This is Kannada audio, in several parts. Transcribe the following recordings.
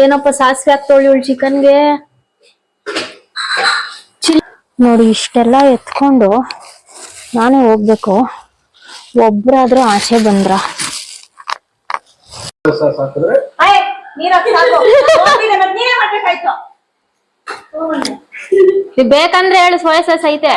ಏನಪ್ಪ ಸಾಸಿವೆ ಹಾಕ್ತೋಳಿ ಇವಳು ಚಿಕನ್ಗೆ? ನೋಡಿ ಇಷ್ಟೆಲ್ಲ ಎತ್ಕೊಂಡು ನಾನೇ ಹೋಗ್ಬೇಕು. ಒಬ್ರಾದ್ರೂ ಆಸೆ ಬಂದ್ರ. ಬೇಕಂದ್ರೆ ಹೇಳಿ ಸೋಯಾ ಸಾಸ್ ಐತೆ.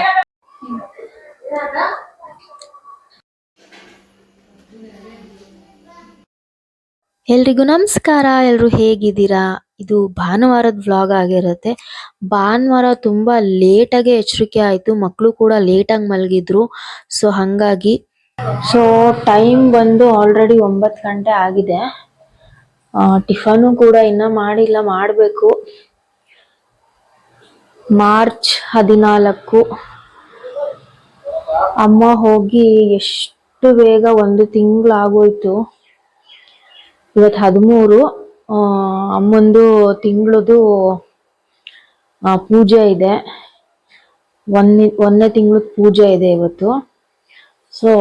ಎಲ್ರಿಗೂ ನಮಸ್ಕಾರ ಎಲ್ಲರೂ ಹೇಗಿದ್ದೀರಾ? ಇದು ಭಾನುವಾರದ ವ್ಲಾಗ್ ಆಗಿರುತ್ತೆ. ಭಾನುವಾರ ತುಂಬ ಲೇಟಾಗೆ ಎಚ್ಚರಿಕೆ ಆಯಿತು ಮಕ್ಕಳು ಕೂಡ ಲೇಟಾಗಿ ಮಲಗಿದ್ರು. ಸೊ ಹಂಗಾಗಿ ಸೊ ಟೈಮ್ ಬಂದು ಆಲ್ರೆಡಿ ಒಂಬತ್ತು ಗಂಟೆ ಆಗಿದೆ. ಟಿಫನು ಕೂಡ ಇನ್ನೂ ಮಾಡಿಲ್ಲ, ಮಾಡಬೇಕು. ಮಾರ್ಚ್ ಹದಿನಾಲ್ಕು. ಅಮ್ಮ ಹೋಗಿ ಎಷ್ಟು ಬೇಗ ಒಂದು ತಿಂಗಳಾಗೋಯ್ತು. ಇವತ್ತು ಹದಿಮೂರು ಅಮ್ಮಂದು ತಿಂಗಳದು ಪೂಜೆ ಇದೆ. ಒಂದ್ ಒಂದನೇ ತಿಂಗಳ ಪೂಜೆ ಇದೆ ಇವತ್ತು. ಸೊ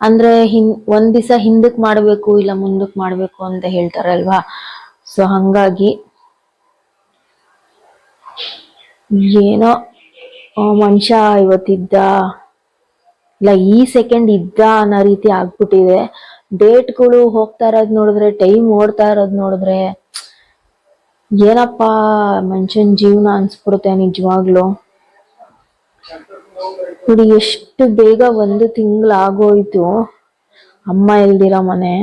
ಅಂದ್ರೆ ಹಿನ್, ಒಂದ್ ದಿವಸ ಹಿಂದಕ್ ಮಾಡ್ಬೇಕು ಇಲ್ಲ ಮುಂದಕ್ ಮಾಡ್ಬೇಕು ಅಂತ ಹೇಳ್ತಾರಲ್ವಾ? ಸೊ ಹಂಗಾಗಿ ಏನೋ ಮನುಷ್ಯ ಇವತ್ತಿದ್ದ, ಇಲ್ಲ ಈ ಸೆಕೆಂಡ್ ಇದ್ದ ಅನ್ನೋ ರೀತಿ ಆಗ್ಬಿಟ್ಟಿದೆ. ಡೇಟ್ಗಳು ಹೋಗ್ತಾ ಇರೋದ್ ನೋಡಿದ್ರೆ, ಟೈಮ್ ಓಡ್ತಾ ಇರೋದ್ ನೋಡಿದ್ರೆ, ಏನಪ್ಪಾ ಮನುಷ್ಯನ್ ಜೀವನ ಅನ್ಸ್ಬಿಡುತ್ತೆ ನಿಜವಾಗ್ಲು. ನೋಡಿ, ಎಷ್ಟು ಬೇಗ ಒಂದು ತಿಂಗಳಾಗೋಯ್ತು ಅಮ್ಮ ಇಲ್ದಿರ ಮನೆ.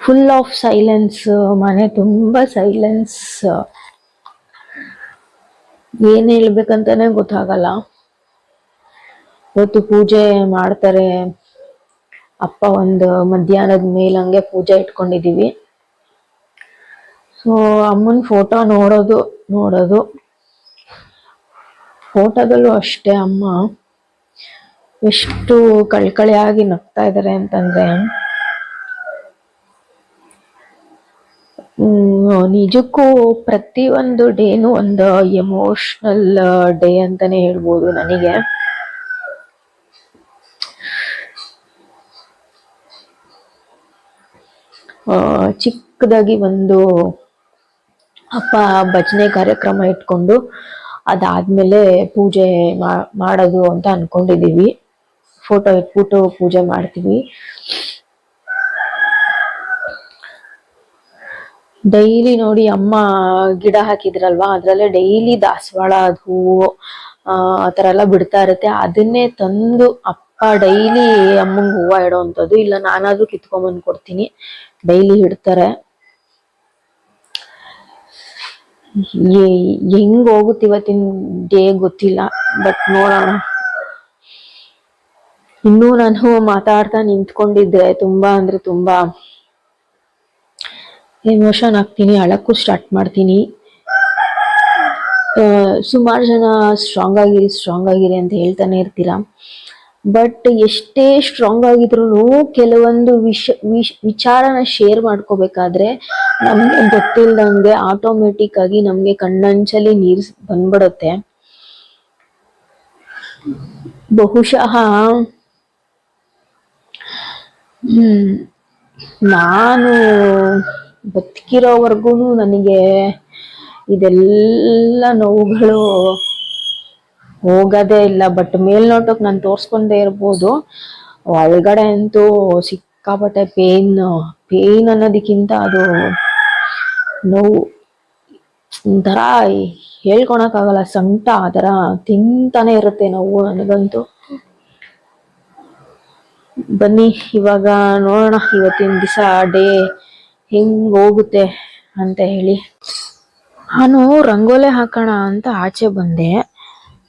ಫುಲ್ ಆಫ್ ಸೈಲೆನ್ಸ್ ಮನೆ ತುಂಬಾ ಸೈಲೆನ್ಸ್ ಏನ್ ಹೇಳ್ಬೇಕಂತಾನೆ ಗೊತ್ತಾಗಲ್ಲ. ಇವತ್ತು ಪೂಜೆ ಮಾಡ್ತಾರೆ. ಅಪ್ಪ ಒಂದು ಮಧ್ಯಾಹ್ನದ ಮೇಲೆ ಹಂಗೆ ಪೂಜೆ ಇಟ್ಕೊಂಡಿದೀವಿ. ಸೊ ಅಮ್ಮನ ಫೋಟೋ ನೋಡೋದು ನೋಡೋದು. ಫೋಟೋದಲ್ಲೂ ಅಷ್ಟೇ ಅಮ್ಮ. ಎಷ್ಟು ಕಳ್ಕಳಿಯಾಗಿ ನಗ್ತಾ ಇದಾರೆ ಅಂತಂದ್ರೆ ನಿಜಕ್ಕೂ ಪ್ರತಿ ಒಂದು ಡೇನು ಒಂದು ಎಮೋಷನಲ್ ಡೇ ಅಂತಾನೆ ಹೇಳ್ಬೋದು ನನಗೆ. ಚಿಕ್ಕದಾಗಿ ಒಂದು ಅಪ್ಪ ಭಜನೆ ಕಾರ್ಯಕ್ರಮ ಇಟ್ಕೊಂಡು ಅದಾದ್ಮೇಲೆ ಪೂಜೆ ಮಾಡೋದು ಅಂತ ಅನ್ಕೊಂಡಿದೀವಿ. ಫೋಟೋ ಇಟ್ಬಿಟ್ಟು ಪೂಜೆ ಮಾಡ್ತೀವಿ. ಡೈಲಿ ನೋಡಿ ಅಮ್ಮ ಗಿಡ ಹಾಕಿದ್ರಲ್ವಾ, ಅದ್ರಲ್ಲೇ ಡೈಲಿ ದಾಸವಾಳ ಅದು ಹೂವು, ಆ ಆತರ ಎಲ್ಲ ಬಿಡ್ತಾ ಇರುತ್ತೆ. ಅದನ್ನೇ ತಂದು ಅಪ್ಪ ಡೈಲಿ ಅಮ್ಮಂಗ್ ಹೂವ ಇಡೋವಂಥದ್ದು. ಇಲ್ಲ, ನಾನಾದ್ರೂ ಕಿತ್ಕೊಂಡ್ಬಂದು ಕೊಡ್ತೀನಿ. ಡೈಲಿ ಇಡ್ತಾರೆ. ಹೆಂಗ್ ಹೋಗುತ್ತೆ ಇವತ್ತಿನ ಡೇ ಗೊತ್ತಿಲ್ಲ, ಬಟ್ ನೋಡೋಣ. ಇನ್ನೂ ನಾನು ಮಾತಾಡ್ತಾ ನಿಂತ್ಕೊಂಡಿದ್ರೆ ತುಂಬಾ ಅಂದ್ರೆ ತುಂಬಾ ಎಮೋಷನ್ ಆಗ್ತೀನಿ, ಅಳಕ್ಕೂ ಸ್ಟಾರ್ಟ್ ಮಾಡ್ತೀನಿ. ಸುಮಾರು ಜನ ಸ್ಟ್ರಾಂಗ್ ಆಗಿರಿ ಸ್ಟ್ರಾಂಗ್ ಆಗಿರಿ ಅಂತ ಹೇಳ್ತಾನೆ ಇರ್ತೀರಾ? ಬಟ್ ಎಷ್ಟೇ ಸ್ಟ್ರಾಂಗ್ ಆಗಿದ್ರು ಕೆಲವೊಂದು ವಿಷ ವಿಶ್ ವಿಚಾರನ ಶೇರ್ ಮಾಡ್ಕೋಬೇಕಾದ್ರೆ ನಮ್ಗೆ ಗೊತ್ತಿಲ್ದಂಗೆ ಆಟೋಮೆಟಿಕ್ ಆಗಿ ನಮ್ಗೆ ಕಣ್ಣಂಚಲ್ಲಿ ನೀರು ಬಂದ್ಬಿಡುತ್ತೆ. ಬಹುಶಃ ನಾನು ಬದುಕಿರೋವರೆಗೂ ನನಗೆ ಇದೆಲ್ಲ ನೋವುಗಳು ಹೋಗೋದೇ ಇಲ್ಲ ಬಟ್ ಮೇಲ್ನೋಟಕ್ಕೆ ನಾನು ತೋರಿಸ್ಕೊಂಡೇ ಇರ್ಬೋದು. ಒಳಗಡೆ ಅಂತೂ ಸಿಕ್ಕಾಪಟ್ಟೆ ಪೇನ್ ಪೇನ್ ಅನ್ನೋದಕ್ಕಿಂತ ಅದು ನೋವು ಒಂಥರ ಹೇಳ್ಕೊಳಕ್ಕಾಗಲ್ಲ ಸಂಕಟ ಆ ಥರ ತಿಂತಾನೆ ಇರುತ್ತೆ ನೋವು ನನಗಂತೂ. ಬನ್ನಿ, ಇವಾಗ ನೋಡೋಣ ಇವತ್ತಿನ ದಿವಸ ಡೇ ಹೆಂಗ್ ಹೋಗುತ್ತೆ ಅಂತ ಹೇಳಿ. ನಾನು ರಂಗೋಲೆ ಹಾಕೋಣ ಅಂತ ಆಚೆ ಬಂದೆ.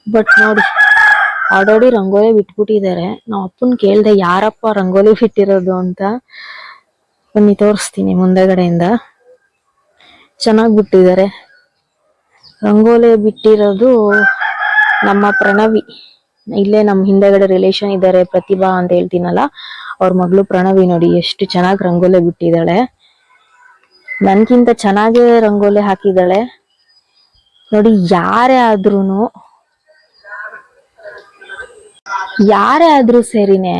ಬಟ್ ನೋಡಿ ಆಲ್ರೆಡಿ ರಂಗೋಲಿ ಬಿಟ್ಬಿಟ್ಟಿದ್ದಾರೆ. ನಾವು ಅಪ್ಪನ್ ಕೇಳ್ದೆ, ಯಾರಪ್ಪ ರಂಗೋಲಿ ಬಿಟ್ಟಿರೋದು ಅಂತ? ಬನ್ನಿ, ತೋರಿಸ್ತೀನಿ ಮುಂದೆಗಡೆಯಿಂದ. ಚೆನ್ನಾಗಿ ಬಿಟ್ಟಿದ್ದಾರೆ. ರಂಗೋಲಿ ಬಿಟ್ಟಿರೋದು ನಮ್ಮ ಪ್ರಣವಿ. ಇಲ್ಲೇ ನಮ್ಮ ಹಿಂದೆಗಡೆ ರಿಲೇಶನ್ ಇದ್ದಾರೆ, ಪ್ರತಿಭಾ ಅಂತ ಹೇಳ್ತೀನಲ್ಲ, ಅವ್ರ ಮಗಳು ಪ್ರಣವಿ ನೋಡಿ, ಎಷ್ಟು ಚೆನ್ನಾಗಿ ರಂಗೋಲಿ ಬಿಟ್ಟಿದ್ದಾಳೆ. ನನ್ಗಿಂತ ಚೆನ್ನಾಗೇ ರಂಗೋಲಿ ಹಾಕಿದ್ದಾಳೆ. ನೋಡಿ, ಯಾರೇ ಆದ್ರೂನು ಯಾರೇ ಆದ್ರೂ ಸರಿನೇ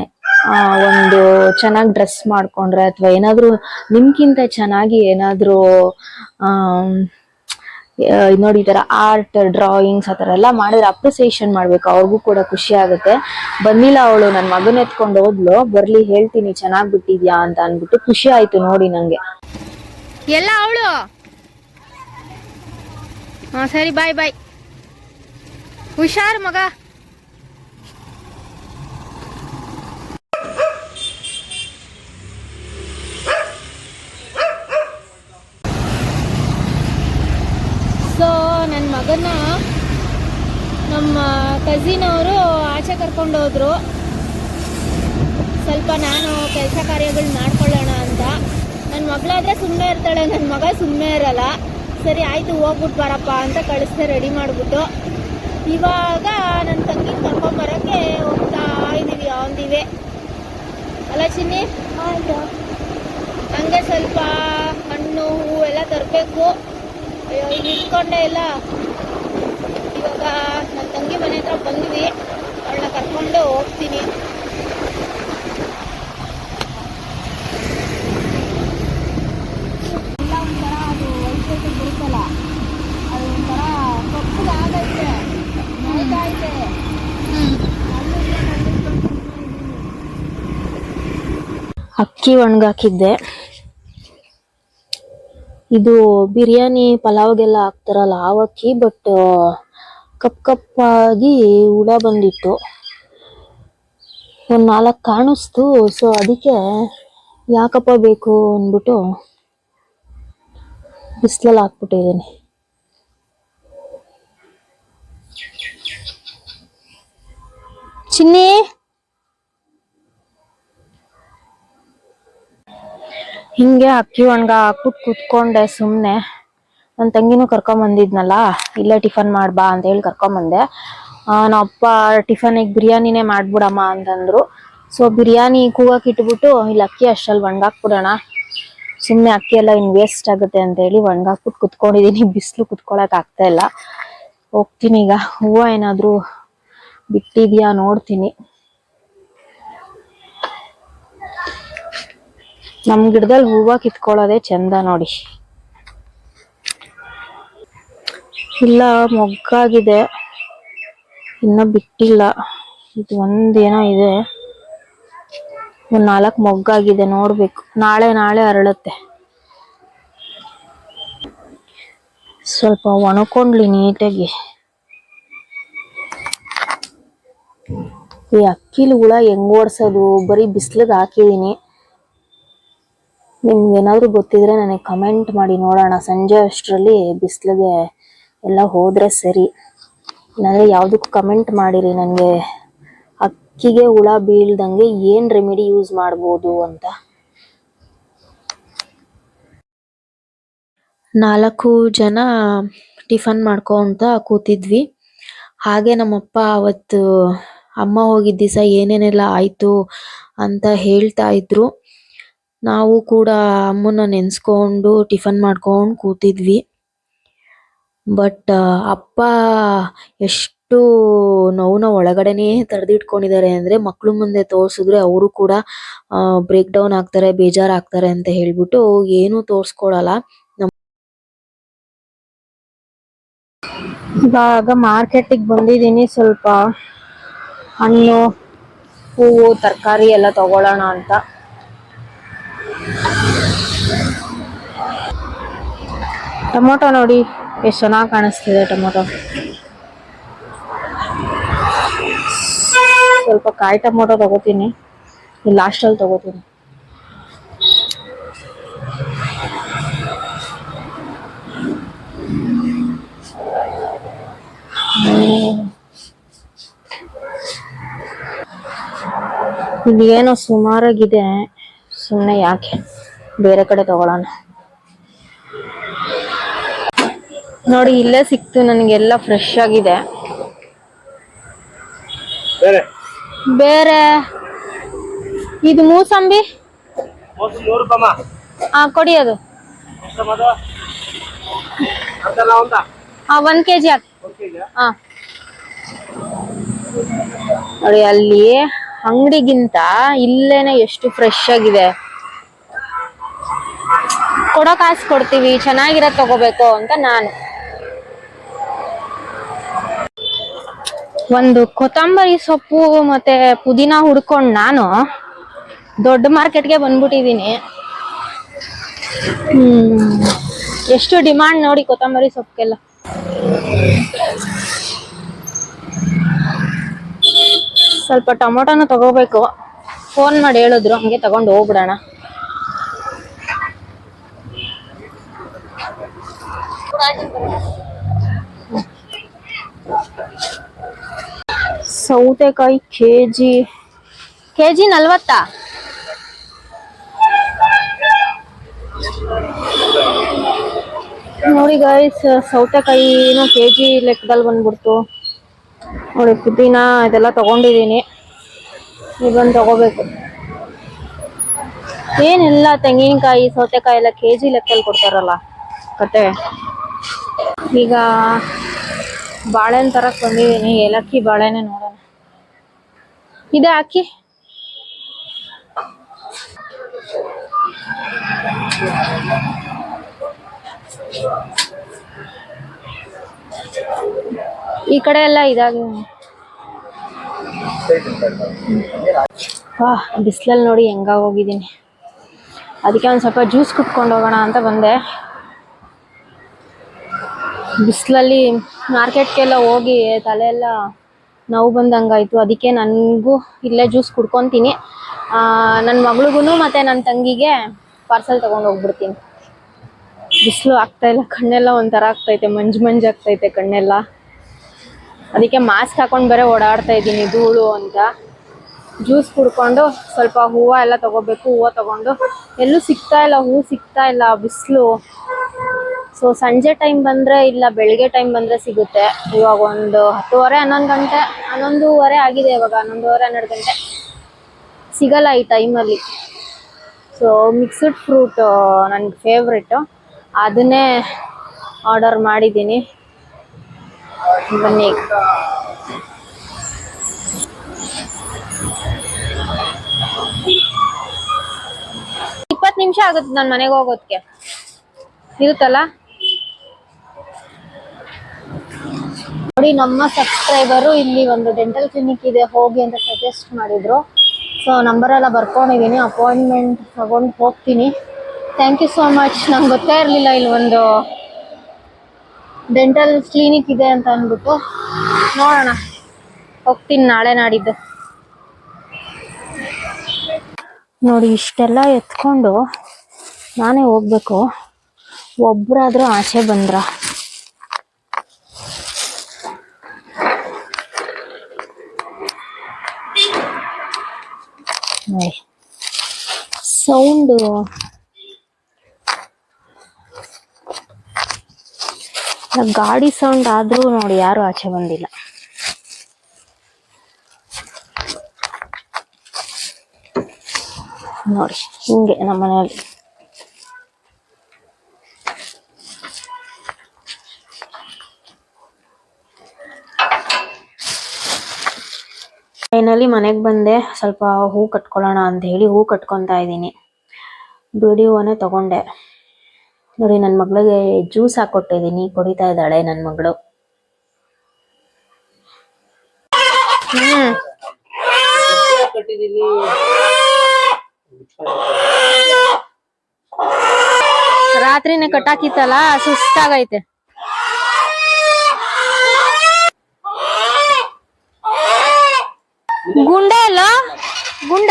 ಆ, ಒಂದು ಚೆನ್ನಾಗಿ ಡ್ರೆಸ್ ಮಾಡ್ಕೊಂಡ್ರೆ ಅಥವಾ ಏನಾದ್ರೂ ನಿಮ್ಗಿಂತ ಚೆನ್ನಾಗಿ ಏನಾದ್ರೂ ನೋಡಿ ತರ ಆರ್ಟ್ ಡ್ರಾಯಿಂಗ್ಸ್ ಆ ಥರ ಎಲ್ಲ ಮಾಡಿದ್ರೆ ಅಪ್ರಿಸಿಯೇಷನ್ ಮಾಡ್ಬೇಕು. ಅವ್ರಿಗೂ ಕೂಡ ಖುಷಿ ಆಗುತ್ತೆ. ಬಂದಿಲ್ಲ ಅವಳು ನನ್ನ ಮಗನ ಎತ್ಕೊಂಡು ಹೋದ್ಲು. ಬರ್ಲಿ ಹೇಳ್ತೀನಿ. ಚೆನ್ನಾಗ್ ಬಿಟ್ಟಿದ್ಯಾ ಅಂತ ಅನ್ಬಿಟ್ಟು ಖುಷಿ ಆಯ್ತು ನೋಡಿ ನಂಗೆ. ಎಲ್ಲ ಅವಳು? ಸರಿ ಬಾಯ್ ಬಾಯ್ ಹುಷಾರ್ ಮಗ. ಸೊ ನನ್ನ ಮಗನ ನಮ್ಮ ಕಸಿನ್ ಅವರು ಆಚೆ ಕರ್ಕೊಂಡು ಹೋದ್ರು. ಸ್ವಲ್ಪ ನಾನು ಕೆಲಸ ಕಾರ್ಯಗಳು ಮಾಡ್ಕೊಳ್ಳೋಣ ಅಂತ. ನನ್ನ ಮಗಳಾದ್ರೆ ಸುಮ್ಮನೆ ಇರ್ತಾಳೆ ನನ್ನ ಮಗ ಸುಮ್ಮನೆ ಇರಲ್ಲ. ಸರಿ ಆಯಿತು ಹೋಗ್ಬಿಟ್ಟು ಬರಪ್ಪ ಅಂತ ಕಳಿಸ್ದೆ ರೆಡಿ ಮಾಡಿಬಿಟ್ಟು. ಇವಾಗ ನನ್ನ ತಂಗಿ ಕರ್ಕೊಂಬರೋಕ್ಕೆ ಹೋಗ್ತಾ ಇದ್ದೀವಿ ಅವನಿವೆ ಅಲ್ಲ ಚಿನ್ನಿ? ಹಂಗೆ ಸ್ವಲ್ಪ ಹಣ್ಣು ಹೂವು ಎಲ್ಲ ತರಬೇಕು. ಅಯ್ಯೋ ಈಗ ಇಟ್ಕೊಂಡೆ ಇಲ್ಲ ಇವಾಗ ನನ್ನ ತಂಗಿ ಮನೆ ಹತ್ರ ಬಂದ್ವಿ. ಅವಳನ್ನ ಕರ್ಕೊಂಡು ಹೋಗ್ತೀನಿ. ಎಲ್ಲ ಒಂಥರ ಅದು ವೈಟ್ ಬರುತ್ತಲ್ಲ ಅದು ಒಂಥರ ನೋಯ್ತಾ ಐತೆ. ಅಕ್ಕಿ ಒಣಗಾಕಿದ್ದೆ. ಇದು ಬಿರಿಯಾನಿ ಪಲಾವ್ಗೆಲ್ಲ ಹಾಕ್ತಾರಲ್ಲ ಆ ಅಕ್ಕಿ ಬಟ್ ಕಪ್ ಕಪ್ಪಾಗಿ ಹುಳ ಬಂದಿತ್ತು. ಒಂದು ನಾಲ್ಕು ಕಾಣಿಸ್ತು ಸೊ ಅದಕ್ಕೆ ಯಾಕಪ್ಪ ಬೇಕು ಅಂದ್ಬಿಟ್ಟು ಬಿಸಿಲಲ್ಲಿ ಹಾಕ್ಬಿಟ್ಟಿದ್ದೀನಿ ಚಿನ್ನಿ! ಹಿಂಗೆ ಅಕ್ಕಿ ಒಣಗ ಹಾಕ್ಬಿಟ್ಟು ಕುತ್ಕೊಂಡೆ ಸುಮ್ನೆ. ನನ್ನ ತಂಗಿನೂ ಕರ್ಕೊಂಡ್ ಬಂದಿದ್ನಲ್ಲ, ಇಲ್ಲೇ ಟಿಫನ್ ಮಾಡ್ಬಾ ಅಂತ ಹೇಳಿ ಕರ್ಕೊಂಬಂದೆ ನಮ್ಮ ಅಪ್ಪ ಟಿಫನಿಗೆ ಬಿರಿಯಾನಿನೇ ಮಾಡ್ಬಿಡಮ್ಮ ಅಂತಂದ್ರು. ಸೊ ಬಿರಿಯಾನಿ ಕೂಗಕ್ಕೆ ಇಟ್ಬಿಟ್ಟು, ಇಲ್ಲಿ ಅಕ್ಕಿ ಅಷ್ಟಲ್ಲಿ ಒಣಗಾಕ್ಬಿಡೋಣ. ಸುಮ್ಮನೆ ಅಕ್ಕಿ ಎಲ್ಲ ಇನ್ ವೇಸ್ಟ್ ಆಗುತ್ತೆ ಅಂತ ಹೇಳಿ ಒಣಗಾಕ್ಬಿಟ್ಟು ಕುತ್ಕೊಂಡಿದೀನಿ. ಬಿಸಿಲು ಕುತ್ಕೊಳಕ್ ಆಗ್ತಾ ಇಲ್ಲ. ಹೋಗ್ತೀನಿ ಈಗ. ಹೂವು ಏನಾದ್ರೂ ಬಿಟ್ಟಿದ್ಯಾ ನೋಡ್ತೀನಿ. ನಮ್ ಗಿಡದಲ್ಲಿ ಹೂವ ಕಿತ್ಕೊಳ್ಳೋದೆ ಚಂದ ನೋಡಿ. ಇಲ್ಲ, ಮೊಗ್ಗಾಗಿದೆ. ಇನ್ನ ಬಿಟ್ಟಿಲ್ಲ. ಇದು ಒಂದೇನೋ ಇದೆ. ಒಂದ್ ನಾಲ್ಕು ಮೊಗ್ಗಾಗಿದೆ, ನೋಡ್ಬೇಕು. ನಾಳೆ ನಾಳೆ ಅರಳುತ್ತೆ. ಸ್ವಲ್ಪ ಒಣಕೊಂಡ್ಲಿ ನೀಟಾಗಿ. ಈ ಅಕ್ಕಿಲಿ ಹುಳ ಹೆಂಗ್ ಓಡ್ಸೋದು? ಬರೀ ಬಿಸ್ಲಿಗೆ ಹಾಕಿದೀನಿ. ನಿಮ್ಗೆ ಏನಾದ್ರು ಗೊತ್ತಿದ್ರೆ ನನಗೆ ಕಮೆಂಟ್ ಮಾಡಿ ನೋಡೋಣ. ಸಂಜೆ ಅಷ್ಟರಲ್ಲಿ ಬಿಸಿಲಿಗೆ ಎಲ್ಲ ಹೋದರೆ ಸರಿ. ನನಗೆ ಯಾವುದಕ್ಕೂ ಕಮೆಂಟ್ ಮಾಡಿರಿ ನನಗೆ. ಅಕ್ಕಿಗೆ ಹುಳ ಬೀಳ್ದಂಗೆ ಏನ್ ರೆಮಿಡಿ ಯೂಸ್ ಮಾಡ್ಬೋದು ಅಂತ. ನಾಲ್ಕು ಜನ ಟಿಫನ್ ಮಾಡ್ಕೊಂತ ಕೂತಿದ್ವಿ. ಹಾಗೆ ನಮ್ಮಪ್ಪ ಅವತ್ತು ಅಮ್ಮ ಹೋಗಿದ್ದ ದಿವಸ ಏನೇನೆಲ್ಲ ಆಯಿತು ಅಂತ ಹೇಳ್ತಾ ಇದ್ರು. ನಾವು ಕೂಡ ಅಮ್ಮನ ನೆನೆಸ್ಕೊಂಡು ಟಿಫನ್ ಮಾಡ್ಕೊಂಡು ಕೂತಿದ್ವಿ. ಬಟ್ ಅಪ್ಪ ಎಷ್ಟು ನೋವನ್ನ ಒಳಗಡೆನೇ ತಡೆದಿಟ್ಕೊಂಡಿದ್ದಾರೆ ಅಂದ್ರೆ ಮಕ್ಕಳು ಮುಂದೆ ತೋರಿಸಿದ್ರೆ ಅವರು ಕೂಡ ಬ್ರೇಕ್ ಡೌನ್ ಆಗ್ತಾರೆ, ಬೇಜಾರಾಗ್ತಾರೆ ಅಂತ ಹೇಳ್ಬಿಟ್ಟು ಏನು ತೋರಿಸ್ಕೊಳಲ್ಲ. ಇವಾಗ ಮಾರ್ಕೆಟಿಗೆ ಬಂದಿದ್ದೀನಿ ಸ್ವಲ್ಪ ಹಣ್ಣು, ಹೂವು, ತರಕಾರಿ ಎಲ್ಲ ತಗೊಳ್ಳೋಣ ಅಂತ. ಟೊಮೊಟೊ ನೋಡಿ, ಎಷ್ಟು ಚೆನ್ನಾಗಿ ಕಾಣಿಸ್ತಿದೆ ಟೊಮೊಟೊ. ಸ್ವಲ್ಪ ಕಾಯಿ ಟೊಮೊಟೊ ತಗೋತೀನಿ. ಲಾಸ್ಟಲ್ಲಿ ತಗೋತೀನಿ. ಇಲ್ಲಿ ಏನೋ ಸುಮಾರಾಗಿದೆ. ಸುಮ್ಮನೆ ಯಾಕೆ? ಬೇರೆ ಕಡೆ ತಗೊಳ್ಳೋಣ. ನೋಡಿ ಇಲ್ಲೇ ಸಿಕ್ತು. ನನಗೆಲ್ಲ ಫ್ರೆಶ್ ಆಗಿದೆ. ಬೇರೆ? ಇದು ಮೂಸಂಬಿ? ಹಾ ಕೊಡಿ ಅದು. ಒನ್ ಕೆಜಿ ಹಾಕಿ. ಹಾ ನೋಡಿ ಅಲ್ಲಿ ಅಂಗಡಿಗಿಂತ ಇಲ್ಲೇನೆ ಎಷ್ಟು ಫ್ರೆಶ್ ಆಗಿದೆ. ಕೊಡೋ ಕಾಸು ಕೊಡ್ತೀವಿ ಚೆನ್ನಾಗಿರೋ ತಗೋಬೇಕು ಅಂತ ನಾನು. ಒಂದು ಕೊತ್ತಂಬರಿ ಸೊಪ್ಪು ಮತ್ತೆ ಪುದೀನ ಹುಡ್ಕೊಂಡು ನಾನು ದೊಡ್ಡ ಮಾರ್ಕೆಟ್ಗೆ ಬಂದ್ಬಿಟ್ಟಿದೀನಿ. ಹ್ಮ್, ಎಷ್ಟು ಡಿಮಾಂಡ್ ನೋಡಿ ಕೊತ್ತಂಬರಿ ಸೊಪ್ಪಿಗೆಲ್ಲ. ಸ್ವಲ್ಪ ಟೊಮೊಟೊನು ತಗೋಬೇಕು. ಫೋನ್ ಮಾಡಿ ಹೇಳಿದ್ರು, ಹಂಗೆ ತಗೊಂಡು ಹೋಗ್ಬಿಡೋಣ. ಸೌತೆಕಾಯಿ ಕೆ ಜಿ ಕೆ ಜಿ ನಲ್ವತ್ತಾ? ನೋಡಿ ಗಾಯ್ಸ್ ಸೌತೆಕಾಯಿನೂ ಕೆ ಜಿ ಲೆಕ್ಕದಲ್ಲಿ ಬಂದ್ಬಿಡ್ತು. ನೋಡಿ ಪುದೀನ ಇದೆಲ್ಲ ತಗೊಂಡಿದ್ದೀನಿ. ಇದೊಂದು ತಗೋಬೇಕು. ಏನಿಲ್ಲ ತೆಂಗಿನಕಾಯಿ, ಸೌತೆಕಾಯಿ ಎಲ್ಲ ಕೆ ಜಿ ಲೆಕ್ಕಲ್ಲಿ ಕೊಡ್ತಾರಲ್ಲ, ಕತೆ. ಈಗ ಬಾಳೆಹಣ್ಣು ತರಕ್ ಬಂದಿದ್ದೀನಿ, ಏಲಕ್ಕಿ ಬಾಳೆನೆ ನೋಡೋಣ. ಇದೆ ಹಾಕಿ ಈ ಕಡೆ ಎಲ್ಲ ಇದಾಗಿ ವಾಹ್, ಬಿಸಿಲಲ್ಲಿ ನೋಡಿ ಹೆಂಗ ಹೋಗಿದ್ದೀನಿ. ಅದಕ್ಕೆ ಒಂದು ಸ್ವಲ್ಪ ಜ್ಯೂಸ್ ಕುಟ್ಕೊಂಡು ಹೋಗೋಣ ಅಂತ ಬಂದೆ. ಬಿಸಿಲಲ್ಲಿ ಮಾರ್ಕೆಟ್ಗೆಲ್ಲ ಹೋಗಿ ತಲೆ ಎಲ್ಲ ನೋವು ಬಂದಂಗಾಯಿತು. ಅದಕ್ಕೆ ನನಗೂ ಇಲ್ಲೇ ಜ್ಯೂಸ್ ಕುಡ್ಕೊತೀನಿ. ನನ್ನ ಮಗಳಿಗೂ ಮತ್ತು ನನ್ನ ತಂಗಿಗೆ ಪಾರ್ಸಲ್ ತೊಗೊಂಡು ಹೋಗ್ಬಿಡ್ತೀನಿ. ಬಿಸಿಲು ಆಗ್ತಾಯಿಲ್ಲ ಕಣ್ಣೆಲ್ಲ ಒಂಥರ ಆಗ್ತೈತೆ, ಮಂಜು ಮಂಜು ಆಗ್ತೈತೆ ಕಣ್ಣೆಲ್ಲ. ಅದಕ್ಕೆ ಮಾಸ್ಕ್ ಹಾಕೊಂಡು ಬೇರೆ ಓಡಾಡ್ತಾ ಇದ್ದೀನಿ, ಧೂಳು ಅಂತ. ಜ್ಯೂಸ್ ಕುಡ್ಕೊಂಡು ಸ್ವಲ್ಪ ಹೂವು ಎಲ್ಲ ತಗೋಬೇಕು, ಹೂವು ತಗೊಂಡು. ಎಲ್ಲೂ ಸಿಗ್ತಾ ಇಲ್ಲ ಹೂವು ಸಿಗ್ತಾ ಇಲ್ಲ, ಬಿಸಿಲು. ಸೊ ಸಂಜೆ ಟೈಮ್ ಬಂದರೆ ಇಲ್ಲ, ಬೆಳಿಗ್ಗೆ ಟೈಮ್ ಬಂದರೆ ಸಿಗುತ್ತೆ. ಇವಾಗ ಒಂದು ಹತ್ತುವರೆ, ಹನ್ನೊಂದು ಗಂಟೆ, ಹನ್ನೊಂದುವರೆ ಆಗಿದೆ ಇವಾಗ, ಹನ್ನೊಂದುವರೆ, ಹನ್ನೆರಡು ಗಂಟೆ. ಸಿಗಲ್ಲ ಈ ಟೈಮಲ್ಲಿ ಸೊ ಮಿಕ್ಸ್ಡ್ ಫ್ರೂಟ್ ನನ್ನ ಫೇವ್ರೇಟು ಅದನ್ನೇ ಆರ್ಡರ್ ಮಾಡಿದ್ದೀನಿ. ಬನ್ನಿ ಇಪ್ಪತ್ತು ನಿಮಿಷ ಆಗುತ್ತೆ ನಾನು ಮನೆಗೆ ಹೋಗೋದಕ್ಕೆ ಇರುತ್ತಲ್ಲ? ನೋಡಿ, ನಮ್ಮ ಸಬ್ಸ್ಕ್ರೈಬರು ಇಲ್ಲಿ ಒಂದು ಡೆಂಟಲ್ ಕ್ಲಿನಿಕ್ ಇದೆ, ಹೋಗಿ ಅಂತ ಸಜೆಸ್ಟ್ ಮಾಡಿದ್ರು. ಸೊ ನಂಬರ್ ಎಲ್ಲ ಬರ್ಕೊಂಡಿದ್ದೀನಿ ಅಪಾಯಿಂಟ್ಮೆಂಟ್ ತಗೊಂಡು ಹೋಗ್ತೀನಿ. ಥ್ಯಾಂಕ್ ಯು ಸೋ ಮಚ್ ನಂಗೆ ಗೊತ್ತೇ ಇರಲಿಲ್ಲ ಇಲ್ಲಿ ಒಂದು ಡೆಂಟಲ್ ಕ್ಲಿನಿಕ್ ಇದೆ ಅಂತ ಅಂದ್ಬಿಟ್ಟು ನೋಡೋಣ. ಹೋಗ್ತೀನಿ ನಾಳೆ ನಾಡಿದ್ದು. ನೋಡಿ, ಇಷ್ಟೆಲ್ಲ ಎತ್ಕೊಂಡು ನಾನೇ ಹೋಗ್ಬೇಕು. ಒಬ್ರಾದ್ರೂ ಆಚೆ ಬಂದ್ರ. ಸೌಂಡು ಗಾಡಿ ಸೌಂಡ್ ಆದ್ರೂ ನೋಡಿ ಯಾರು ಆಚೆ ಬಂದಿಲ್ಲ. ನೋಡಿ, ಹಿಂಗೆ ನಮ್ಮ ಮನೆಯಲ್ಲಿ. ಫೈನಲಿ ಮನೆಗೆ ಬಂದೆ, ಸ್ವಲ್ಪ ಹೂ ಕಟ್ಕೊಳ್ಳೋಣ ಅಂತ ಹೇಳಿ ಹೂ ಕಟ್ಕೊತಾ ಇದ್ದೀನಿ. ಹೂವನ್ನೇ ತಗೊಂಡೆ. ನೋಡಿ ನನ್ನ ಮಗಳಿಗೆ ಜ್ಯೂಸ್ ಹಾಕೊಟ್ಟಿದ್ದೀನಿ ಕುಡಿತಾ ಇದ್ದಾಳೆ ನನ್ನ ಮಗಳು. ರಾತ್ರಿನೇ ಕಟ್ಟಾಕಿತ್ತಲ್ಲ, ಸುಸ್ತಾಗೈತೆ. ಗುಂಡ ಅಲ್ಲ ಗುಂಡ?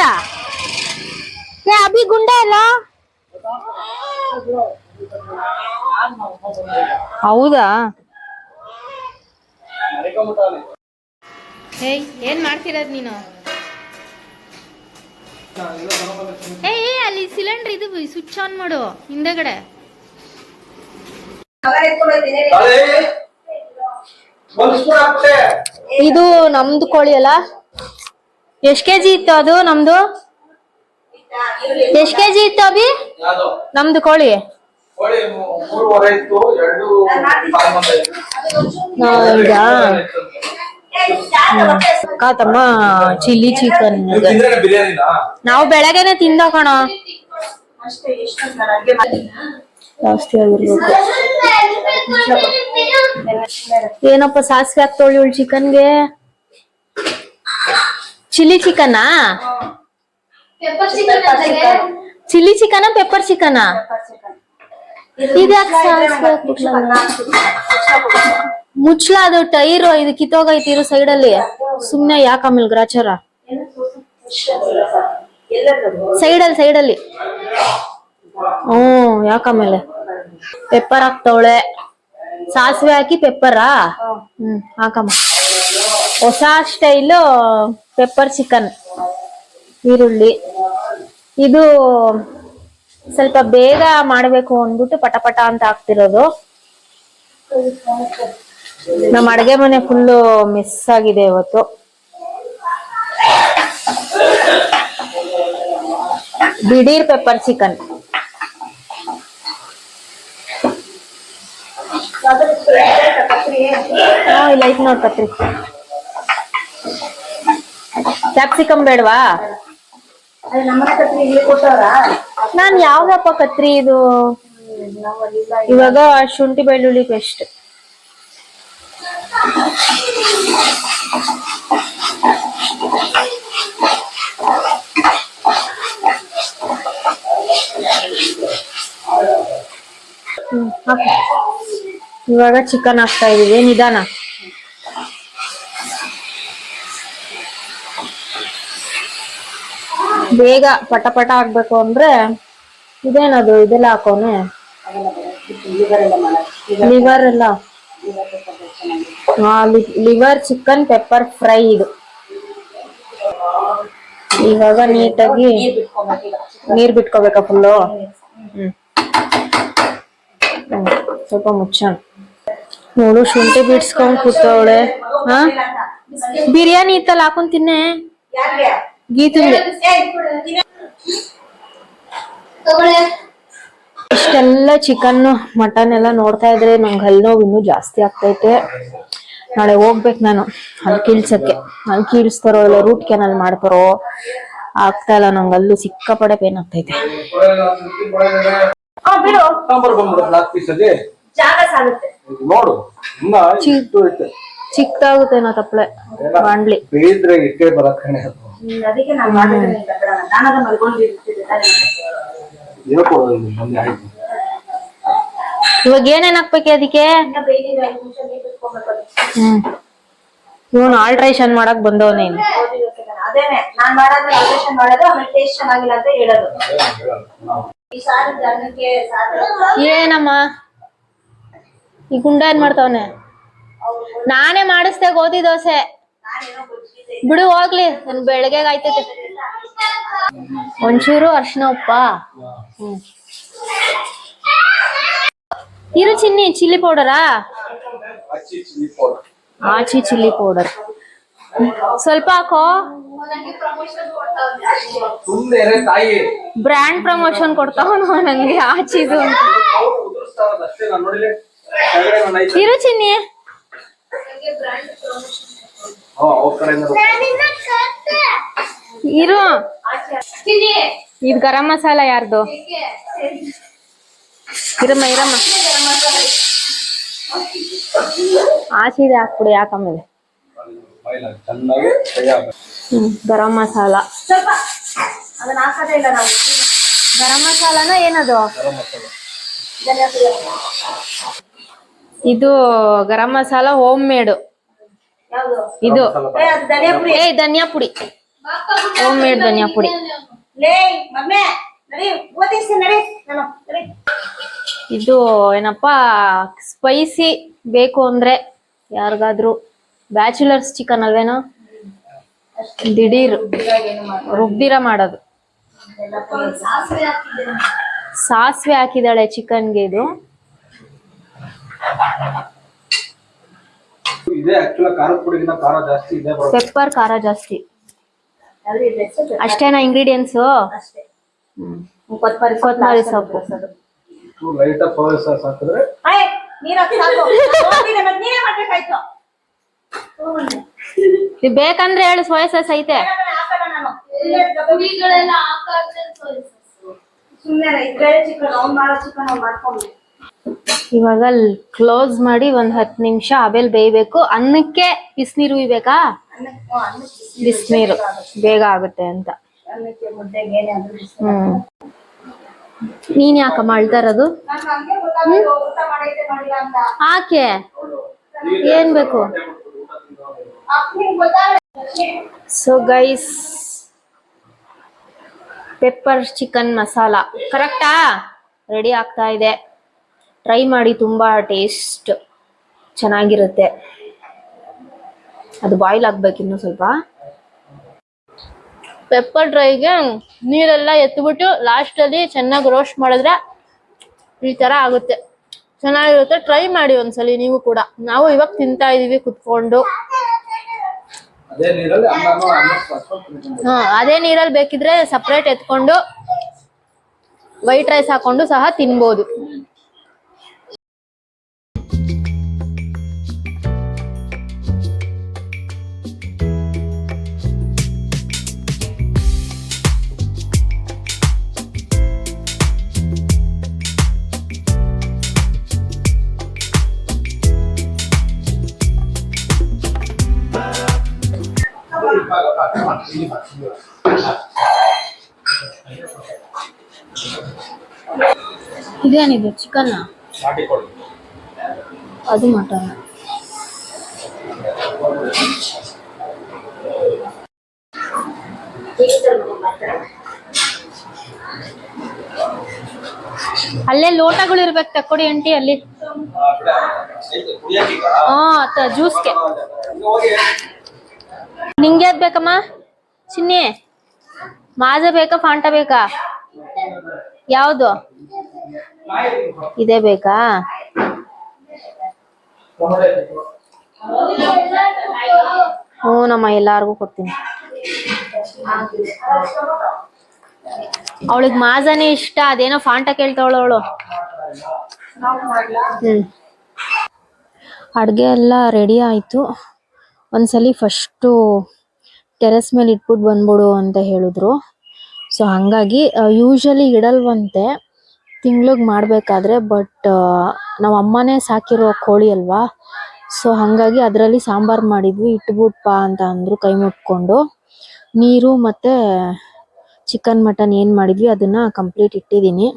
ಅಭಿ ಗುಂಡ ಎಲ್ಲ? ಹೌದಾ? ಹೇಯ್ ಏನ್ ಮಾಡ್ತಿರೋದ್ ನೀನು? ಏ ಏ, ಅಲ್ಲಿ ಸಿಲಿಂಡರ್ ಇದು ಸ್ವಿಚ್ ಆನ್ ಮಾಡು ಹಿಂದೆಗಡೆ. ಇದು ನಮ್ದು ಕೋಳಿ ಅಲ್ಲ? ಎಷ್ಟ್ ಕೆಜಿ ಇತ್ತು ಅದು ನಮ್ದು? ಎಷ್ಟ್ ಕೆಜಿ ಇತ್ತು ಅಭಿ? ನಮ್ದು ಕೋಳಿ. ಹೌದಾ ಅಕ್ಕ ತಮ್ಮ ಚಿಲ್ಲಿ ಚಿಕನ್ ನೀವು ಬೆಳಗ್ಗೆನೆ ತಿಂದ ಕಣ ಜಾಸ್ತಿ ಆಗಿರ್ಬೇಕು. ಏನಪ್ಪ ಸಾಸಿವೆ ಹಾಕ್ತೋಳಿ ಇವಳು ಚಿಕನ್ಗೆ ಚಿಲ್ಲಿ ಚಿಕನಾ ಚಿಲ್ಲಿ ಚಿಕನ ಪೆಪ್ಪರ್ ಚಿಕನಾ? ಮುಚ್ಲ ಅದು ಟೈರ್, ಇದು ಕಿತ್ತೋಗೈತಿ ಇರೋ ಸೈಡ್ ಅಲ್ಲಿ ಸುಮ್ನೆ ಯಾಕ ಆಮೇಲೆ ಗ್ರಾಚಾರ? ಸೈಡ್ ಅಲ್ಲಿ ಸೈಡ್ ಅಲ್ಲಿ ಹ್ಮ್ ಯಾಕಮೇಲೆ ಪೆಪ್ಪರ್ ಹಾಕ್ತವಳೆ. ಸಾಸಿವೆ ಹಾಕಿ ಪೆಪ್ಪರಾ? ಹ್ಮ್ ಹಾಕಮ್ಮ. ಹೊಸ ಸ್ಟೈಲು ಪೆಪ್ಪರ್ ಚಿಕನ್, ಈರುಳ್ಳಿ. ಇದು ಸ್ವಲ್ಪ ಬೇಗ ಮಾಡಬೇಕು ಅಂದ್ಬಿಟ್ಟು ಪಟ ಪಟ ಅಂತ ಆಗ್ತಿರೋದು ನಮ್ಮ ಅಡುಗೆ ಮನೆ ಫುಲ್ಲು ಮಿಸ್ ಆಗಿದೆ ಇವತ್ತು. ಬಿಡೀರ್ ಪೆಪ್ಪರ್ ಚಿಕನ್ ಇಲ್ಲ ಐತ್ ನೋಡ್ ಕತ್ರಿ. ಕ್ಯಾಪ್ಸಿಕಮ್ ಬೇಡವಾ? ನಾನ್ ಯಾವ್ದಪ್ಪ ಕತ್ರಿ ಇದು? ಇವಾಗ ಶುಂಠಿ ಬೆಳ್ಳುಳ್ಳಿ ಪೇಸ್ಟ್ ಇವಾಗ ಚಿಕನ್ ಹಾಕ್ತಾ ಇದೀವಿ. ನಿಧಾನ? ಬೇಗ ಪಟ ಪಟ ಆಗ್ಬೇಕು ಅಂದ್ರೆ ಇದೇನದು, ಇದೆಲ್ಲ ಹಾಕೋನೆ ಲಿವರ್ ಎಲ್ಲ. ಲಿವರ್ ಚಿಕನ್ ಪೆಪ್ಪರ್ ಫ್ರೈ ಇದು. ಇವಾಗ ನೀಟಾಗಿ ನೀರ್ ಬಿಟ್ಕೋಬೇಕಾ ಫುಲ್ಲು ಹ್ಮ್. ಸ್ವಲ್ಪ ಮುಚ್ಚ ನೋಡು, ಶುಂಠಿ ಬಿಡ್ಸ್ಕೊಂಡ್ ಕೂತವಳೆ. ಹಾ? ಬಿರಿಯಾನಿ ಇತ್ತಲ್ಲ ಹಾಕೊಂಡ್ ತಿನ್ನೆ? ಇಷ್ಟೆಲ್ಲ ಚಿಕನ್ ಮಟನ್ ಎಲ್ಲ ನೋಡ್ತಾ ಇದ್ರೆ ನಂಗೆ ಹಲ್ ನೋವು ಇನ್ನೂ ಜಾಸ್ತಿ ಆಗ್ತೈತೆ. ನಾಳೆ ಹೋಗ್ಬೇಕು ನಾನು ಅಲ್ಲಿ ಕೀಳ್ಸಕ್ಕೆ. ಅಲ್ಲಿ ಕೀಳ್ಸ್ತಾರೋ ಇಲ್ಲ ರೂಟ್ ಕೆನಲ್ ಮಾಡ್ತಾರೋ ಆಗ್ತಾ ಇಲ್ಲ ನಂಗೆ ಅಲ್ಲೂ ಸಿಕ್ಕಾಪಡೆ ಪೇನ್ ಆಗ್ತೈತೆ. ನೋಡು ಚಿಕ್ಕದಾಗುತ್ತೆ ನಾ ತಪ್ಪಳೆ ಬಾಂಡ್ಲಿ ಬೇಯಿದ್ರೆ ಇಟ್ಟೆ ಬರಕ್ ಕಣೆ ಅದು. ಹ್ಮ್, ಅದಕ್ಕೆ ನಾನು ಮಾಡಿದ್ರೆ ಮಲ್ಕೊಂಡಿರ್ತಿದ್ದೆ ಇವಾಗ ಏನೇನ್ ಹಾಕ್ಬೇಕು ಅದಕ್ಕೆ? ಇವನು ಆಲ್ಟ್ರೇಷನ್ ಮಾಡಕ್ ಬಂದವನೇ ಇನ್ನು. ನಾನು- ಅದೇನೆ ನಾನ್ ಮಾಡಾದ್ರೆ ಆಪರೇಷನ್ ಮಾಡೋದು ಆಮೇಲೆ ಟೇಸ್ಟ್ ಚೆನ್ನಾಗಿಲ್ಲ ಅಂತ ಹೇಳೋದು. ಈ ಸಾರು ಜನಕ್ಕೆ ಏನಮ್ಮ? ಈ ಗುಂಡ ಏನ್ ಮಾಡ್ತಾವನೆ? ನಾನೇ ಮಾಡಿಸ್ದೆ ಗೋಧಿ ದೋಸೆ. ಬಿಡು, ಹೋಗ್ಲಿ. ನನ್ ಬೆಳಗ್ಗೆ ಆಯ್ತೈತೆ. ಒಂಚೂರು ಅರ್ಶಿನ ಉಪ್ಪ? ಇರು ಚಿನ್ನಿ, ಚಿಲ್ಲಿ ಪೌಡರಾ? Aachi chilli powder. ಸ್ವಲ್ಪ ಹಾಕೋ. ಬ್ರ್ಯಾಂಡ್ ಪ್ರಮೋಷನ್ ಕೊಡ್ತಾವನು ನಂಗೆ ಆಚಿದು ಇರು ಚಿನ್ನಿ. ಇರು. ಇದು ಗರಂ ಮಸಾಲ ಯಾರ್ದು? ಇರಮ್ಮ ಇರಮ್ಮ. ಆಚಿದೆ ಹಾಕ್ಬಿಡು ಯಾಕಮೇಲೆ ಗರಂ ಮಸಾಲ. ಸ್ವಲ್ಪ. ಅದನ್ನ ಹಾಕೋದೇ ಇಲ್ಲ ನಾವು. ಗರಂ ಮಸಾಲನ ಏನದು? ಇದು ಗರಂ ಮಸಾಲ ಹೋಮ್ ಮೇಡ್. ಇದು. ಏ ಧನಿಯಾ ಪುಡಿ. ಹೋಮ್ ಮೇಡ್ ಧನಿಯಾ ಪುಡಿ. ಇದು ಏನಪ್ಪಾ ಸ್ಪೈಸಿ ಬೇಕು ಅಂದ್ರೆ ಯಾರಿಗಾದ್ರೂ ಬ್ಯಾಚುಲರ್ಸ್ ಚಿಕನ್ ಅಲ್ವೇನೋ? ದಿಢೀರ್ ರುಬ್ಬಿರ ಮಾಡೋದು. ಸಾಸಿವೆ ಹಾಕಿದಾಳೆ ಚಿಕನ್ಗೆ ಇದು. ಇದೆ ಆಕ್ಚುಲಿ ಖಾರದ ಪುಡಿಗಿಂತ ಖಾರ ಜಾಸ್ತಿ ಇದೆ ಪೆಪ್ಪರ್ ಖಾರ ಜಾಸ್ತಿ. ಅಷ್ಟೇನಾ ಇಂಗ್ರೀಡಿಯೆಂಟ್ಸ್ ಅಷ್ಟೇ. ಕೊತ್ತಂಬರಿ ಸೊಪ್ಪು ಲೈಟ್ ಆಫ್ ಸೋಯಾ ಸಾಸ್ ಹಾಕಿದ್ರೆ ನೀವ್ ಬೇಕಂದ್ರೆ ಹೇಳು ಸೋಯಾ ಸಾಸ್ ಐತೆ. ಸುಮ್ಮನೆ ಚಿಕನ್ ಅವ್ನು ಮಾಡೋ ಚಿಕನ್ ಅವ್ನು ಮಾಡ್ಕೊಂಡು ಇವಾಗ ಕ್ಲೋಸ್ ಮಾಡಿ ಒಂದ್ ಹತ್ ನಿಮಿಷ ಆಮೇಲೆ ಬೇಯ್ಬೇಕು. ಅನ್ನಕ್ಕೆ ಬಿಸಿನೀರು ಇಬೇಕಾ ಬಿಸಿನೀರು. ಬೇಗ ಆಗುತ್ತೆ ಅಂತ. ಹ್ಮ್. ನೀನ್ ಯಾಕಮ್ಮ ಅಳ್ತಾ ಇರೋದು? ನಾನು ಹಂಗೆ ಗೊತ್ತಾಗಲ್ಲ ಊಟ ಮಾಡೈತೆ ಮಾಡಿಲ್ಲ ಅಂತ ಆಕೆ? ಏನ್ ಬೇಕು? So guys pepper chicken masala ಕರೆಕ್ಟಾ ರೆಡಿ ಆಗ್ತಾ ಇದೆ. ಟ್ರೈ ಮಾಡಿ ತುಂಬಾ ಟೇಸ್ಟ್ ಚೆನ್ನಾಗಿರುತ್ತೆ. ಅದು ಬಾಯ್ಲ್ ಆಗ್ಬೇಕು ಇನ್ನು ಸ್ವಲ್ಪ. ಪೆಪ್ಪರ್ ಡ್ರೈಗೆ ನೀರೆಲ್ಲ ಎತ್ಬಿಟ್ಟು ಲಾಸ್ಟಲ್ಲಿ ಚೆನ್ನಾಗಿ ರೋಸ್ಟ್ ಮಾಡಿದ್ರೆ ಈ ಥರ ಆಗುತ್ತೆ. ಚೆನ್ನಾಗಿರುತ್ತೆ. ಟ್ರೈ ಮಾಡಿ ಒಂದ್ಸಲಿ ನೀವು ಕೂಡ. ನಾವು ಇವಾಗ ತಿಂತಾ ಇದೀವಿ ಕುತ್ಕೊಂಡು. ಹಾ ಅದೇ ನೀರಲ್ಲಿ ಬೇಕಿದ್ರೆ ಸಪ್ರೇಟ್ ಎತ್ಕೊಂಡು ವೈಟ್ ರೈಸ್ ಹಾಕೊಂಡು ಸಹ ತಿನ್ಬೋದು. ಇದೇನಿದು ಚಿಕನ್ ನಾಟಿ ಕೋಳಿ ಅದು ಮಟನ್. ಅಲ್ಲೇ ಲೋಟಗಳು ಇರ್ಬೇಕು ತಕ್ಕೊಡಿ ಅಂಟಿ ಅಲ್ಲಿ. ಹಾ ಜ್ಯೂಸ್ಗೆ ನಿಂಗೆ ಯಾವ್ದು ಬೇಕಮ್ಮ? ಚಿನ್ನಿ ಮಾಜ ಬೇಕಾ ಫಾಂಟ ಬೇಕಾ? ಯಾವುದು? ಇದೇ ಬೇಕಾ? ಹ್ಞೂ, ನಮ್ಮ ಎಲ್ಲಾರ್ಗೂ ಕೊಡ್ತೀನಿ. ಅವಳಿಗೆ ಮಾಜಾನೆ ಇಷ್ಟ, ಅದೇನೋ ಫಾಂಟ ಕೇಳ್ತಾವಳು ಅವಳು. ಹ್ಮ್ ಅಡುಗೆ ಎಲ್ಲ ರೆಡಿ ಆಯಿತು. ಒಂದ್ಸಲಿ ಫಸ್ಟು ಟೆರೆಸ್ ಮೇಲೆ ಇಟ್ಬಿಟ್ಟು ಬಂದ್ಬಿಡು ಅಂತ ಹೇಳಿದ್ರು. ಸೊ ಹಾಗಾಗಿ ಯೂಶಲಿ ಇಡಲ್ವಂತೆ. ತಿಂಗ್ಳಿಗೆ ಮಾಡಬೇಕಾದ್ರೆ ಬಟ್ ನಮ್ಮ ಅಮ್ಮನೇ ಸಾಕಿರೋ ಕೋಳಿ ಅಲ್ವಾ? ಸೊ ಹಾಗಾಗಿ ಅದರಲ್ಲಿ ಸಾಂಬಾರು ಮಾಡಿದ್ವಿ, ಇಟ್ಬಿಟ್ಪ ಅಂತ ಅಂದರು ಕೈ ಮುಟ್ಕೊಂಡು. ನೀರು ಮತ್ತು ಚಿಕನ್ ಮಟನ್ ಏನು ಮಾಡಿದ್ವಿ, ಅದನ್ನು ಕಂಪ್ಲೀಟ್ ಇಟ್ಟಿದ್ದೀನಿ.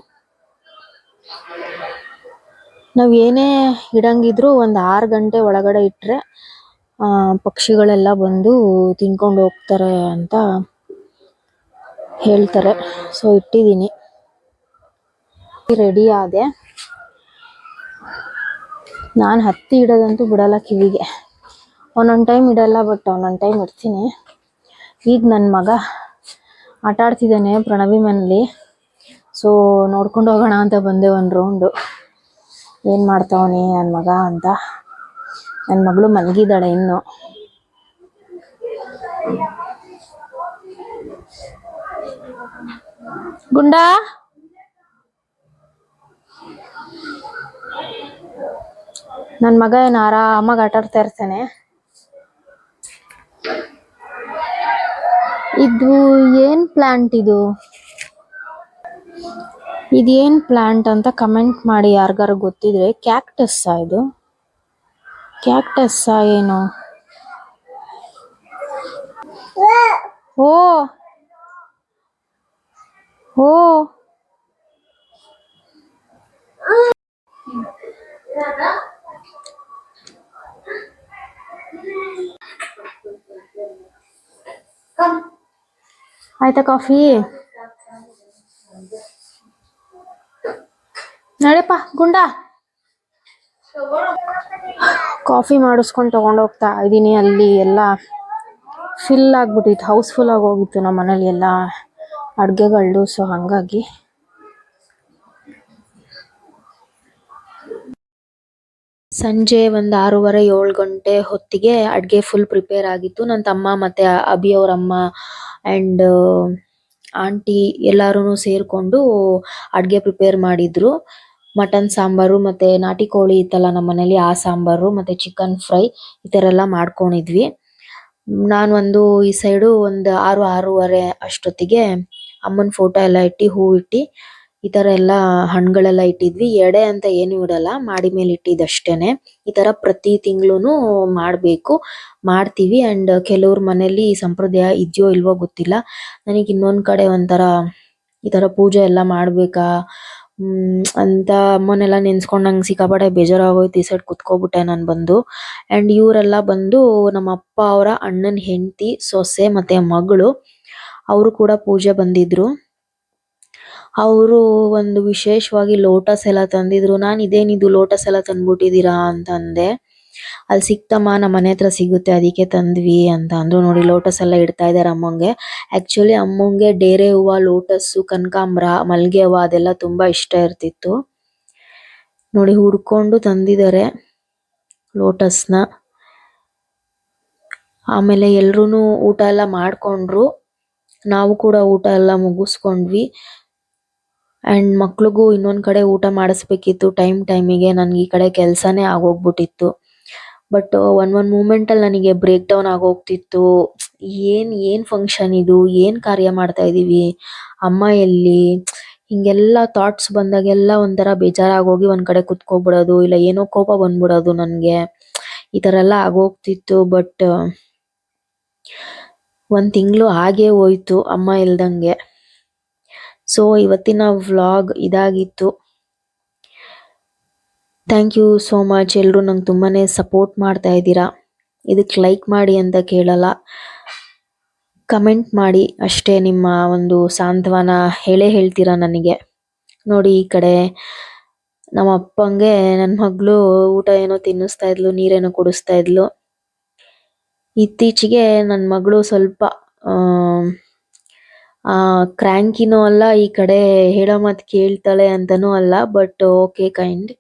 ನಾವು ಏನೇ ಇಡಂಗಿದ್ರು ಒಂದು ಆರು ಗಂಟೆ ಒಳಗಡೆ ಇಟ್ಟರೆ ಪಕ್ಷಿಗಳೆಲ್ಲ ಬಂದು ತಿನ್ಕೊಂಡು ಹೋಗ್ತಾರೆ ಅಂತ ಹೇಳ್ತಾರೆ. ಸೊ ಇಟ್ಟಿದ್ದೀನಿ. ರೆಡಿ ಆದೆ. ನಾನು ಹತ್ತಿ ಇಡೋದಂತೂ ಬಿಡಲ್ಲ ಕಿವಿಗೆ. ಒಂದೊಂದು ಟೈಮ್ ಇಡಲ್ಲ ಬಟ್ ಒಂದೊಂದು ಟೈಮ್ ಇಡ್ತೀನಿ. ಈಗ ನನ್ನ ಮಗ ಆಟ ಆಡ್ತಿದ್ದಾನೆ ಪ್ರಣವಿ ಮನೇಲಿ ಸೊ ನೋಡ್ಕೊಂಡು ಹೋಗೋಣ ಅಂತ ಬಂದೆ ಒಂದು ರೌಂಡು ಏನು ಮಾಡ್ತಾವನೆ ನನ್ನ ಮಗ ಅಂತ. ನನ್ನ ಮಗಳು ಮಲಗಿದ್ದಾಳೆ ಇನ್ನು. ಗುಂಡಾ? ನನ್ನ ಮಗ ಏನು ಆರಾಮಾಗಿ ಆಟ ಆಡ್ತಾ ಇರ್ತಾನೆ. ಇದು ಏನ್ ಪ್ಲಾಂಟ್ ಇದು? ಇದೇನ್ ಪ್ಲಾಂಟ್ ಅಂತ ಕಮೆಂಟ್ ಮಾಡಿ ಯಾರಿಗಾರು ಗೊತ್ತಿದ್ರೆ, ಕ್ಯಾಕ್ಟಸ್ ಇದು. ಕ್ಯಾಕ್ಟಸ್ ಏನು? ಓ. ಓ. ಆಯ್ತಾ ಕಾಫಿ? ನಡೆಯಪ್ಪ ಗುಂಡ. ಕಾಫಿ ಮಾಡಿಸ್ಕೊಂಡು ತಗೊಂಡೋಗ್ತಾ ಇದ್ದೀನಿ ಅಲ್ಲಿ ಎಲ್ಲ ಫಿಲ್ ಆಗ್ಬಿಟ್ಟಿತ್ತು ಹೌಸ್ಫುಲ್ ಆಗಿ ಹೋಗಿತ್ತು ನಮ್ಮ ಮನೇಲಿ ಎಲ್ಲ ಅಡುಗೆಗಳು ಸೊ ಹಾಗಾಗಿ ಸಂಜೆ ಒಂದ್ ಆರೂವರೆ, ಏಳು ಗಂಟೆ ಹೊತ್ತಿಗೆ ಅಡುಗೆ ಫುಲ್ ಪ್ರಿಪೇರ್ ಆಗಿತ್ತು. ನನ್ನ ತಮ್ಮ ಮತ್ತೆ ಅಭಿ ಅವ್ರ ಅಮ್ಮ ಅಂಡ್ ಆಂಟಿ ಎಲ್ಲರೂ ಸೇರಿಕೊಂಡು ಅಡುಗೆ ಪ್ರಿಪೇರ್ ಮಾಡಿದ್ರು. ಮಟನ್ ಸಾಂಬಾರು ಮತ್ತೆ ನಾಟಿ ಕೋಳಿ ಇತ್ತಲ್ಲ ನಮ್ಮ ಮನೇಲಿ, ಆ ಸಾಂಬಾರು ಮತ್ತೆ ಚಿಕನ್ ಫ್ರೈ ಈ ಥರ ಎಲ್ಲ ಮಾಡ್ಕೊಂಡಿದ್ವಿ. ನಾನ್ ಒಂದು ಈ ಸೈಡ್ ಒಂದು ಆರು, ಆರೂವರೆ ಅಷ್ಟೊತ್ತಿಗೆ ಅಮ್ಮನ ಫೋಟೋ ಎಲ್ಲ ಇಟ್ಟಿ ಹೂ ಇಟ್ಟು ಈ ತರ ಎಲ್ಲ ಹಣ್ಣುಗಳೆಲ್ಲ ಇಟ್ಟಿದ್ವಿ. ಎಡೆ ಅಂತ ಏನು ಇಡಲ್ಲ, ಮಾಡಿ ಮೇಲೆ ಇಟ್ಟಿದ್ದು ಅಷ್ಟೇನೆ ಈ ತರ ಪ್ರತಿ ತಿಂಗಳೂನು ಮಾಡಬೇಕು. ಮಾಡ್ತೀವಿ. ಅಂಡ್ ಕೆಲವ್ರ ಮನೇಲಿ ಈ ಸಂಪ್ರದಾಯ ಇದೆಯೋ ಇಲ್ವೋ ಗೊತ್ತಿಲ್ಲ. ನನಗೆ ಇನ್ನೊಂದು ಕಡೆ ಒಂಥರ ಈ ತರ ಪೂಜೆ ಎಲ್ಲ ಮಾಡ್ಬೇಕಾ? ಹ್ಮ್, ಅಂತ ಅಮ್ಮನೆಲ್ಲ ನೆನ್ಸ್ಕೊಂಡು ನಂಗೆ ಸಿಕ್ಕಾಪಟ್ಟೆ ಬೇಜಾರಾಗೋಯ್ತು. ಈ ಸೈಡ್ ಕುತ್ಕೋಬಿಟ್ಟೆ ನಾನು ಬಂದು. ಅಂಡ್ ಇವರೆಲ್ಲ ಬಂದು ನಮ್ಮ ಅಪ್ಪ ಅವರ ಅಣ್ಣನ ಹೆಂಡತಿ, ಸೊಸೆ ಮತ್ತೆ ಮಗಳು, ಅವರು ಕೂಡ ಪೂಜೆ ಬಂದಿದ್ರು. ಅವರು ಒಂದು ವಿಶೇಷವಾಗಿ ಲೋಟಸ್ ಎಲ್ಲ ತಂದಿದ್ರು. ನಾನು ಇದೇನಿದು ಲೋಟಸ್ ಎಲ್ಲ ತಂದ್ಬಿಟ್ಟಿದೀರಾ ಅಂತ ಅಂದೆ ಅಲ್ಲಿ ಸಿಕ್ತಮ್ಮ ನಮ್ಮ ಮನೆ ಹತ್ರ ಸಿಗುತ್ತೆ, ಅದಕ್ಕೆ ತಂದ್ವಿ ಅಂತ ಅಂದ್ರು. ನೋಡಿ, ಲೋಟಸ್ ಎಲ್ಲ ಇಡ್ತಾ ಇದಾರೆ ಅಮ್ಮಂಗೆ. ಆಕ್ಚುಲಿ ಅಮ್ಮಂಗೆ ಡೇರೆ ಹೂವ ಲೋಟಸ್ ಕನಕಾಂಬ್ರ ಮಲ್ಲಿಗೆ ಹೂವ ಅದೆಲ್ಲ ತುಂಬಾ ಇಷ್ಟ ಇರ್ತಿತ್ತು. ನೋಡಿ, ಹುಡ್ಕೊಂಡು ತಂದಿದ್ದಾರೆ ಲೋಟಸ್ನ. ಆಮೇಲೆ ಎಲ್ರು ಊಟ ಎಲ್ಲ ಮಾಡ್ಕೊಂಡ್ರು. ನಾವು ಕೂಡ ಊಟ ಎಲ್ಲ ಮುಗಿಸ್ಕೊಂಡ್ವಿ. ಅಂಡ್ ಮಕ್ಕಳಿಗೂ ಇನ್ನೊಂದ್ ಕಡೆ ಊಟ ಮಾಡಿಸ್ಬೇಕಿತ್ತು ಟೈಮ್ ಟೈಮಿಗೆ ನನ್ಗೆ ಈ ಕಡೆ ಕೆಲಸನೇ ಆಗೋಗ್ಬಿಟ್ಟಿತ್ತು. ಬಟ್ ಒನ್ ಒನ್ ಮೂಮೆಂಟ್ ಅಲ್ಲಿ ನನಗೆ ಬ್ರೇಕ್ ಡೌನ್ ಆಗೋಗ್ತಿತ್ತು. ಏನ್ ಏನ್ ಫಂಕ್ಷನ್ ಇದು? ಏನ್ ಕಾರ್ಯ ಮಾಡ್ತಾ ಇದೀವಿ? ಅಮ್ಮ ಎಲ್ಲಿ? ಹಿಂಗೆಲ್ಲ ಥಾಟ್ಸ್ ಬಂದಾಗೆಲ್ಲ ಒಂಥರ ಬೇಜಾರಾಗೋಗಿ ಒಂದ್ ಕಡೆ ಕುತ್ಕೊಬಿಡೋದು, ಇಲ್ಲ ಏನೋ ಕೋಪ ಬಂದ್ಬಿಡೋದು ನನ್ಗೆ. ಈ ತರ ಎಲ್ಲ ಆಗೋಗ್ತಿತ್ತು. ಬಟ್ ಒಂದ್ ತಿಂಗಳು ಹಾಗೆ ಹೋಯ್ತು ಅಮ್ಮ ಇಲ್ದಂಗೆ. ಸೊ ಇವತ್ತಿನ ವ್ಲಾಗ್ ಇದಾಗಿತ್ತು. ಥ್ಯಾಂಕ್ ಯು ಸೋ ಮಚ್ ಎಲ್ಲರೂ ನಂಗೆ ತುಂಬಾನೇ ಸಪೋರ್ಟ್ ಮಾಡ್ತಾ ಇದ್ದೀರಾ? ಇದಕ್ಕೆ ಲೈಕ್ ಮಾಡಿ ಅಂತ ಕೇಳಲ್ಲ. ಕಮೆಂಟ್ ಮಾಡಿ ಅಷ್ಟೇ ನಿಮ್ಮ ಒಂದು ಸಾಂತ್ವನ ಹೇಳೇ ಹೇಳ್ತೀರಾ ನನಗೆ? ನೋಡಿ ಈ ಕಡೆ ನಮ್ಮ ಅಪ್ಪಂಗೆ ನನ್ನ ಮಗಳು ಊಟ ಏನೋ ತಿನ್ನಿಸ್ತಾ ಇದ್ಲು, ನೀರೇನೋ ಕುಡಿಸ್ತಾ ಇದ್ಲು. ಇತ್ತೀಚೆಗೆ ನನ್ನ ಮಗಳು ಸ್ವಲ್ಪ ಆ ಕ್ರ್ಯಾಂಕಿನೂ ಅಲ್ಲ ಈ ಕಡೆ ಹೇಳೋ ಮಾತು ಕೇಳ್ತಾಳೆ ಅಂತಾನೂ ಅಲ್ಲ ಬಟ್ ಓಕೆ ಕೈಂಡ್